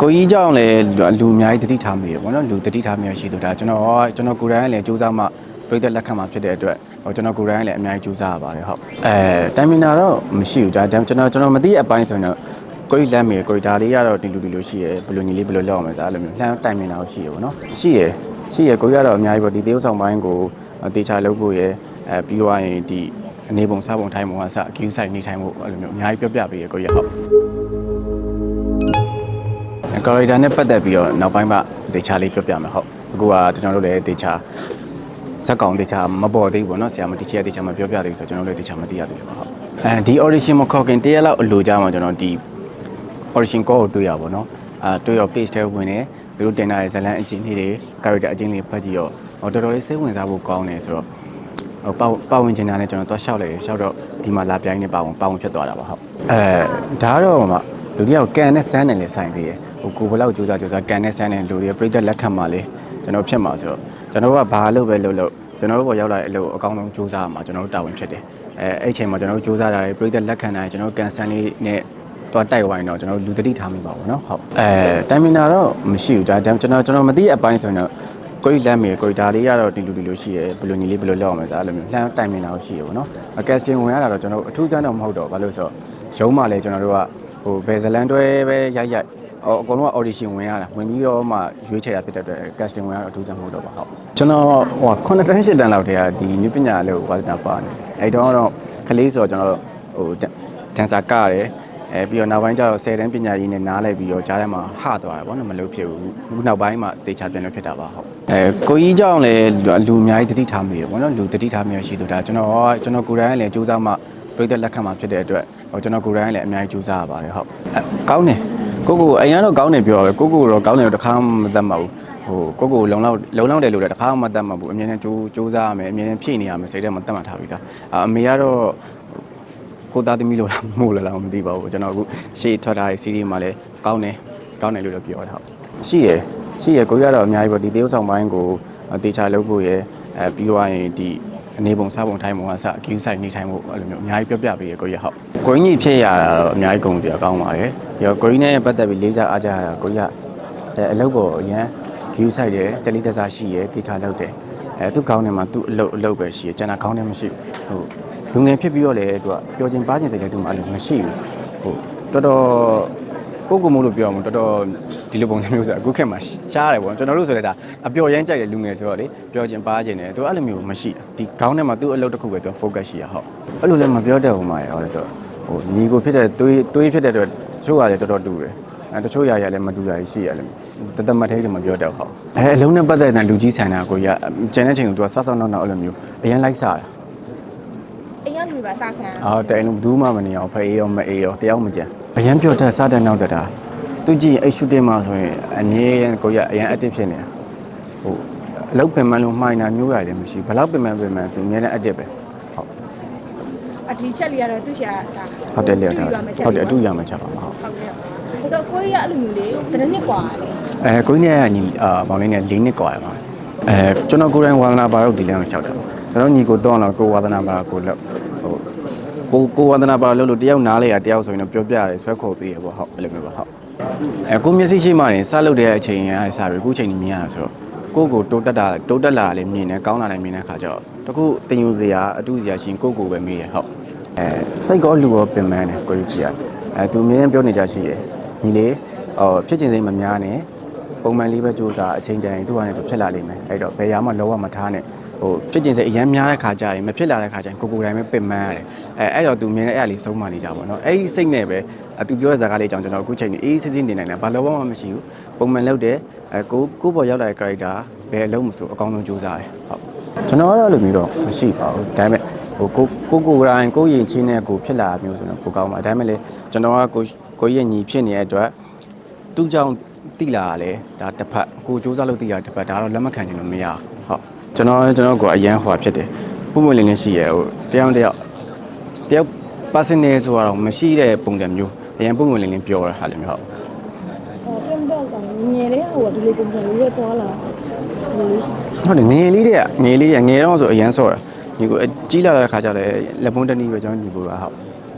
ကိုကြီးကြောင့်လည်းလူအများကြီးတတိထားမိရပေါ့နော်လူတတိထားမိရရှိသူဒါကျွန်တော်ကျွန်တော်ကိုယ်တိုင်ကလည်းစူးစမ်းမှပြည့်တဲ့လက်ခံမှာဖြစ်တဲ့အတွက်ဟိုကျွန်တော်ကိုယ်တိုင်ကလည်းအများကြီးစူးစမ်းရပါတယ်ဟုတ်အဲတိုင်မင်တာတော့မရှိဘူးဒါကျွန်တော်ကျွန်တော်မသိတဲ့အပိုင်းဆိုရင်တော့ကိုကြီးလက်မိကိုကြီးဒါလေးကတော့ဒီလူဒီလိုရှိရဘယ်လိုညီလေးဘယ်လိုလောက်အောင်လဲဒါအဲ့လိုမျိုးလှမ်းတိုင်မင်တာကိုရှိရပေါ့နော်ရှိရရှိရကိုကြီးကတော့အများကြီးပေါ့ဒီတေးဥဆောင်ပိုင်းကိုတေချာလုပ်ဖို့ရအဲပြီးသွားရင်ဒီအနေပုံစားပုံထိုင်ပုံကစအကျူးဆိုင်နေထိုင်ဖို့အဲ့လိုမျိုးအများကြီးပြောပြပေးရကိုကြီးဟုတ် ကာရီတာနဲ့ပတ်သက်ပြီးတော့နောက်ပိုင်းမှဒေချာလေးပြောပြမယ်ဟုတ်အခုကကျွန်တော်တို့လည်းဒေချာဇက်ကောင်ဒေချာမပေါ်သေးဘူးပေါ့နော်ဆရာမတီချီရဒေချာမပြောပြသေးဘူးဆိုတော့ကျွန်တော်တို့လည်းဒေချာမသိရသေးဘူးဟုတ်အဲဒီ audition မခေါ်ခင်တရက်လောက်အလိုကြမှာကျွန်တော်ဒီ audition call ကိုတွေ့ရပါတော့အာတွေ့တော့ page ထဲဝင်နေသူတို့တင်ထားတဲ့ဇလန်အချင်းလေးတွေ character အချင်းလေးဖတ်ကြည့်တော့ဟောတော်တော်လေးစိတ်ဝင်စားဖို့ကောင်းတယ်ဆိုတော့ဟိုပါပါဝင်ချင်တာနဲ့ကျွန်တော်တွားလျှောက်လိုက်ရလျှောက်တော့ဒီမှာလာပြိုင်းနေပါဝင်ပါဝင်ဖြစ်သွားတာပါဟုတ်အဲဒါကတော့မှလူတယောက်ကန်နဲ့ဆန်းတယ်လေဆိုင်သေးရဲ့ ဟိုကိုဘလောက်ကြိုးစားကြိုးစားကန်နဲ့ဆန်းတယ်လူတွေပြိသက်လက်ခံပါလေကျွန်တော်ဖြစ်မှာဆိုတော့ကျွန်တော်ကဘာလို့ပဲလုပ်လို့ကျွန်တော်တို့ပေါ်ရောက်လာတဲ့အလုပ်အကောင်းဆုံးကြိုးစားမှာကျွန်တော်တို့တာဝန်ဖြစ်တယ်အဲအဲ့ချိန်မှာကျွန်တော်တို့ကြိုးစားတာတွေပြိသက်လက်ခံတာတွေကျွန်တော်တို့ကန်ဆန်းလေးနဲ့တော့တိုက်ဝိုင်းတော့ကျွန်တော်တို့လူသတိထားမိပါဘူးเนาะဟုတ်အဲတိုင်မင်တာတော့မရှိဘူးဒါကျွန်တော်ကျွန်တော်မသိတဲ့အပိုင်းဆိုရင်တော့ကိုကြီးလက်မေကိုကြီးဒါလေးကတော့ဒီလူဒီလိုရှိရဘယ်လိုညီလေးဘယ်လိုလောက်အောင်လဲဒါအဲ့လိုမျိုးလှမ်းတိုင်မင်တာကိုရှိရပေါ့နော်အကက်စတင်ဝင်ရတာတော့ကျွန်တော်အထူးချမ်းတော့မဟုတ်တော့ဘာလို့ဆိုတော့ရုံးမှလည်းကျွန်တော်တို့ကဟိုဘယ်ဇလန်တွဲပဲရိုက်ရိုက်ဟို အကုန်လုံးက audition ဝင်ရတာဝင်ပြီးတော့မှရွေးချယ်တာဖြစ်တဲ့အတွက် casting ဝင်ရတော့အထူးချမ်းမဟုတ်တော့ပါဟုတ်ကျွန်တော်ဟို9တန်း10တန်းလောက်တည်းကဒီနည်းပညာလေးကိုဝါသနာပါနေအဲ့တော့တော့ကလေးဆိုတော့ကျွန်တော်ဟိုဒန်ဆာကရတယ်အဲပြီးတော့နောက်ပိုင်းကျတော့10တန်းပညာရေးနဲ့နားလိုက်ပြီးတော့ကြားထဲမှာဟသွားတယ်ဗောနော်မလုပ်ဖြစ်ဘူးအခုနောက်ပိုင်းမှာတေချာပြန်လို့ဖြစ်တာပါဟုတ်အဲကိုကြီးကြောင့်လည်းလူအများကြီးတတိထားမိရဗောနော်လူတတိထားမိရရှိသူဒါကျွန်တော်ကျွန်တော်ကိုယ်တိုင်ကလည်းစူးစမ်းမှပြည့်တဲ့လက်ခံမှာဖြစ်တဲ့အတွက်ဟိုကျွန်တော်ကိုယ်တိုင်ကလည်းအများကြီးစူးစမ်းရပါတယ်ဟုတ်အဲကောင်းတယ် ကိုကိုအရင်တော့ကောင်းတယ်ပြောရပဲကိုကိုတော့ကောင်းတယ်တော့တစ်ခါမှမတတ်မှဘူးဟိုကိုကိုလုံလောက်လုံလောက်တယ်လို့လည်းတစ်ခါမှမတတ်မှဘူးအမြဲတမ်းစူးစူးစမ်းရမယ်အမြဲတမ်းဖြည့်နေရမယ်စိတ်ထဲမှာတတ်မှတ်ထားပြီးသားအမေကတော့ကိုသားသမီးလို့လားမဟုတ်လားမသိပါဘူးကျွန်တော်အခုရှေ့ထွက်ထားတဲ့ series မှာလည်းကောင်းတယ်ကောင်းတယ်လို့လည်းပြောတာဟုတ်ရှိရယ်ရှိရယ်ကိုရတော့အများကြီးပေါ့ဒီတေးဥဆောင်ပိုင်းကိုတေချာလုပ်ဖို့ရယ်အဲပြီးသွားရင်ဒီ အနေပုံစားပုံထိုင်ပုံကစအကျူးဆိုင်နေထိုင်ဖို့အဲ့လိုမျိုးအများကြီးပြောပြပေးရကိုရဟုတ်ကိုင်းကြီးဖြစ်ရတာတော့အများကြီးကုန်စရာကောင်းပါတယ်ပြီးတော့ကိုင်းနဲ့ပတ်သက်ပြီးလေးစားအားကြရတာကိုရအဲအလုပ်ပေါ်အရန် view site ရယ်တယ်လီတစားရှိရယ်တေချာလုပ်တယ်အဲသူ့ကောင်းထဲမှာသူ့အလုပ်အလုပ်ပဲရှိရယ်ကျန်တာကောင်းတယ်မရှိဘူးဟုတ်လူငယ်ဖြစ်ပြီးတော့လေသူကပျော်ခြင်းပါခြင်းစိတ်လည်းသူမှအဲ့လိုမရှိဘူးဟိုတော်တော် ကိုကိုမို့လို့ပြောအောင်တော်တော်ဒီလိုပုံစံမျိုးဆိုအခုခေတ်မှာရှားတယ်ပေါ့ကျွန်တော်တို့ဆိုလည်းဒါအပျော်ရမ်းကြိုက်တဲ့လူငယ်ဆိုတော့လေပျော်ခြင်းပါခြင်းတယ်သူအဲ့လိုမျိုးမရှိဒီခေါင်းထဲမှာသူ့အလုပ်တစ်ခုပဲသူ focus ရှိရဟုတ်အဲ့လိုလည်းမပြောတတ်ဘူးမှာရဟုတ်ဆိုဟိုညီကိုဖြစ်တဲ့တွေးတွေးဖြစ်တဲ့အတွက်တချို့ကလည်းတော်တော်တူတယ်အဲတချို့ຢာရလည်းမတူတာရှိရတယ်တသက်မထဲကမပြောတတ်ဟုတ်အဲအလုံးနဲ့ပတ်သက်တဲ့လူကြီးဆန်တာကိုရကျန်တဲ့ချိန်ကသူကဆောက်ဆောက်နောက်နောက်အဲ့လိုမျိုးအရင်လိုက်စားတာအိမ်ကလူပါစခံရအော်တိုင်လုံးဘူးမှမနေအောင်ဖအေးရောမအေးရောတယောက်မကြံ အရန်ပြောတတ်စားတဲ့နောက်တက်တာသူကြည့်အဲ့ရှူတင်မှာဆိုရင်အငြင်းရန်ကိုရအရန် active ဖြစ်နေတာဟိုအလောက်ပင်မလို့မှိုင်းတာမျိုးရတယ်မရှိဘလောက်ပင်မပင်မသူအများနဲ့ active ပဲဟုတ် အဒီချက်လေးကတော့သူ့ရှာတာ ဟုတ်တယ်လေဟုတ် တူ တယ် ရမယ်ချက် ဟုတ်တယ်အတူရမှချက်ပါမှာဟုတ် ဟုတ်ကဲ့ဆိုတော့ကိုရီးယားအဲ့လိုမျိုးလေးဘယ်နှစ်กว่าလဲ အဲကိုင်းနဲ့ညီအာမောင်လေးနဲ့၄နှစ်กว่าရပါအဲကျွန်တော်ကိုယ်တိုင်ဝါသနာပါတော့ဒီလမ်းကိုလျှောက်တယ်ပေါ့ကျွန်တော်ညီကိုတော့တော့ကိုဝါသနာပါကိုလောက်ဟို ကိုကိုဝါသနာပါလို့လို့တယောက်နားလေရတယောက်ဆိုရင်တော့ပြောပြရတယ်ဆွဲခေါ်ပေးရပေါ့ဟုတ်အဲ့လိုမျိုးပါဟုတ်အဲကိုမျက်စိရှိမှရင်စလုပ်တဲ့အချိန်ရစပြီးအခုချိန်ကြီးမြင်ရတာဆိုတော့ကိုကိုတိုးတက်တာတိုးတက်လာလည်းမြင်တယ်ကောင်းလာလည်းမြင်တဲ့ခါကျတော့တခုတင်ယူစရာအတူစရာရှင်ကိုကိုပဲမေးရဟုတ်အဲစိတ်ကောလူရောပင်ပန်းတယ်ကိုကြီးကအဲသူအမြဲတမ်းပြောနေကြရှိရယ်ညီလေးဟောဖြစ်ခြင်းစိတ်မများနဲ့ပုံမှန်လေးပဲစူးစမ်းအချိန်တန်ရင်သူ့ဟာနဲ့သူဖြစ်လာလိမ့်မယ်အဲ့တော့ဘယ်ရာမှလောကမထားနဲ့ ဟိုဖြစ်ခြင်းစိတ်အရင်များတဲ့ခါကျရင်မဖြစ်လာတဲ့ခါကျရင်ကိုကိုတိုင်းပဲပင်ပန်းရတယ်အဲအဲ့တော့သူမြင်တဲ့အဲ့အရာလေးဆုံးမနေကြပါတော့အဲ့ဒီစိတ်နဲ့ပဲအသူပြောတဲ့စကားလေးအကြောင်းကျွန်တော်အခုချိန်นี้အေးစစ်စစ်နေနိုင်တယ်ဘာလို့မှမရှိဘူးပုံမှန်လုပ်တယ်အဲကိုကိုပေါ်ရောက်လာတဲ့ character ဘယ်အလုံးမဆိုအကောင်းဆုံးစူးစမ်းတယ်ဟုတ်ကျွန်တော်ကတော့အဲ့လိုမျိုးတော့မရှိပါဘူးဒါပေမဲ့ဟိုကိုကိုကိုရိုင်းကိုရင်ချင်းနဲ့ကိုဖြစ်လာတာမျိုးဆိုတော့ပိုကောင်းပါဒါပေမဲ့လေကျွန်တော်ကကိုကိုရဲ့ညီဖြစ်နေတဲ့အတွက်သူ့ကြောင့်တိလာတာလေဒါတစ်ဖက်ကိုစူးစမ်းလို့တိလာတစ်ဖက်ဒါတော့လက်မခံချင်လို့မရဟုတ် ကျွန်တော်ကျွန်တော်ကအရန်ဟွာဖြစ်တယ်ပုံမှန်လေးလေးရှိရဲဟိုတယောက်တယောက်တယောက် personal ဆိုတော့မရှိတဲ့ပုံစံမျိုးအရန်ပုံမှန်လေးလေးပြောရတာဟာလည်းမျိုးဟုတ်ဟောပြန်တော့ကောင်ငယ်လေးဟိုဒီလိုပုံစံလေးရသွားလာဟိုလေးဟုတ်တယ်ငယ်လေးတွေကငယ်လေးရငယ်တော့ဆိုအရန်ဆော့တာညီကိုအကြီးလာတဲ့ခါကျလည်းလက်ပုံးတနည်းပဲကျွန်တော်ညီကိုကဟုတ်